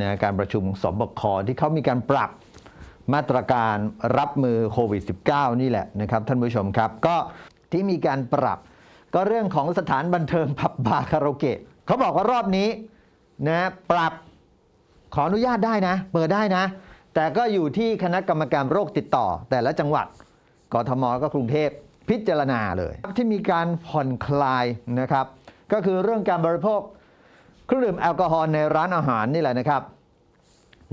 นะการประชุมสบคที่เขามีการปรับมาตรการรับมือโควิด -19 นี่แหละนะครับท่านผู้ชมครับ ก็ที่มีการปรับ ก็เรื่องของสถานบันเทิงผับบาร์คาราโอเกะเขาบอกว่ารอบนี้นะปรับขออนุญาตได้นะ เปิดได้นะ แต่ก็อยู่ที่คณะกรรมการโรคติดต่อ แต่ละจังหวัดกทมก็กรุงเทพพิจารณาเลย ที่มีการผ่อนคลายนะครับ ก็คือเรื่องการบริโภค เครื่องดื่มแอลกอฮอล์ในร้านอาหารนี่แหละนะครับ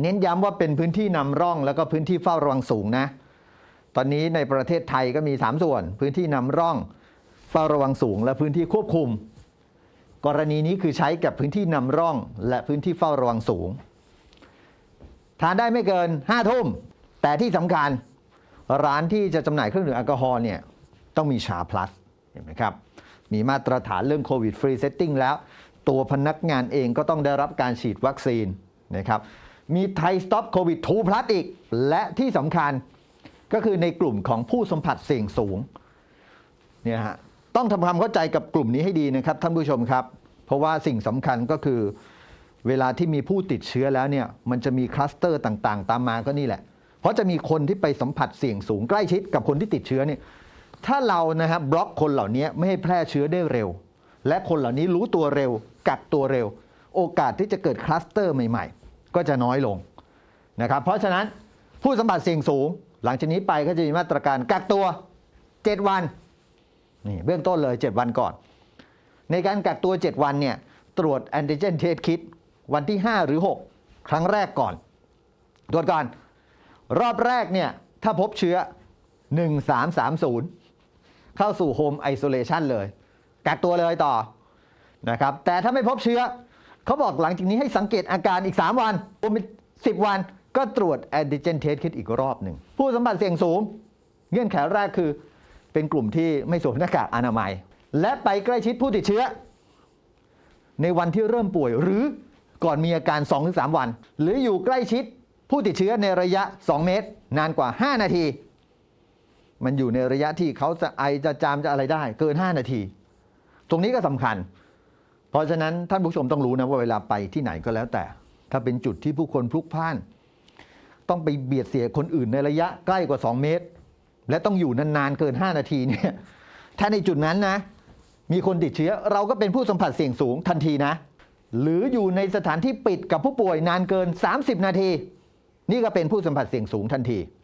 เน้นย้ำว่าเป็นพื้นที่นำร่องแล้วก็พื้นที่เฝ้าระวังสูงนะ ตอนนี้ในประเทศไทยก็มี 3 ส่วน พื้นที่นำร่อง เฝ้าระวังสูง และพื้นที่ควบคุม กรณีนี้คือใช้กับพื้นที่นำร่อง และพื้นที่เฝ้าระวังสูง ทานได้ไม่เกิน5ทุ่มแต่ที่สำคัญร้านที่จะจำหน่ายเครื่องดื่มแอลกอฮอล์เนี่ยต้องมีชาพลัสเห็นไหมครับมีมาตรฐานเรื่องโควิดฟรีเซตติ้งแล้ว ตัวพนักงานเองก็ต้องได้รับการฉีดวัคซีนนะครับ มีไทยสต็อปโควิด2 plus อีก และที่สำคัญก็คือในกลุ่มของผู้สัมผัสเสี่ยงสูงเนี่ยฮะต้องทำความเข้าใจกับกลุ่มนี้ให้ดีนะครับท่านผู้ชมครับ เพราะว่าสิ่งสำคัญก็คือเวลาที่มีผู้ติดเชื้อแล้วเนี่ยมันจะมีคลัสเตอร์ต่างๆ ตามมาก็นี่แหละ เพราะจะมีคนที่ไปสัมผัสเสี่ยงสูงใกล้ชิดกับคนที่ติดเชื้อเนี่ยถ้าเรานะครับบล็อกคนเหล่านี้ไม่ให้แพร่เชื้อได้เร็ว และคนเหล่านี้รู้ตัวเร็ว กักตัวเร็ว โอกาสที่จะเกิดคลัสเตอร์ใหม่ๆ ก็จะน้อยลงนะครับเพราะฉะนั้นผู้สัมผัสเสี่ยงสูง หลังจากนี้ไปก็จะมีมาตรการกักตัว 7 วันนี่เบื้องต้นเลย 7 วันก่อน ในการกักตัว 7 วันเนี่ยตรวจแอนติเจนเทสคิดวันที่ 5 หรือ 6 ครั้งแรกก่อน ตรวจก่อน รอบแรกเนี่ยถ้าพบเชื้อ 1330 เข้าสู่โฮมไอโซเลชันเลย กักตัวเลยต่อ นะครับ แต่ถ้าไม่พบเชื้อ เขาบอกหลังจากนี้ให้สังเกตอาการอีก 3 วันรวมเป็น10 วันก็ตรวจแอนติเจนเทสคิดอีกรอบหนึ่ง ผู้สัมผัสเสี่ยงสูง เงื่อนไขแรกคือ เป็นกลุ่มที่ไม่สวมหน้ากากอนามัย และไปใกล้ชิดผู้ติดเชื้อ ในวันที่เริ่มป่วยหรือก่อนมีอาการ 2-3 วัน หรืออยู่ใกล้ชิดผู้ติดเชื้อในระยะ 2 เมตร นานกว่า 5 นาที มันอยู่ในระยะที่เขาจะไอจะจามจะอะไรได้ เกิน 5 นาที ตรงนี้ก็สำคัญ เพราะฉะนั้นท่านผู้ชมต้องรู้นะว่าเวลาไปที่ไหนก็แล้วแต่ ถ้าเป็นจุดที่ผู้คนพลุกพล่าน ต้องไปเบียดเสียคนอื่นในระยะใกล้กว่า 2 เมตร และต้องอยู่นานๆเกิน 5 นาทีเนี่ยถ้าในจุดนั้นนะมีคนติดเชื้อเราก็เป็นผู้สัมผัสเสี่ยงสูงทันทีนะ หรืออยู่ในสถานที่ปิดกับผู้ป่วยนานเกิน 30 นาที นี่ก็เป็นผู้สัมผัสเสี่ยงสูงทันที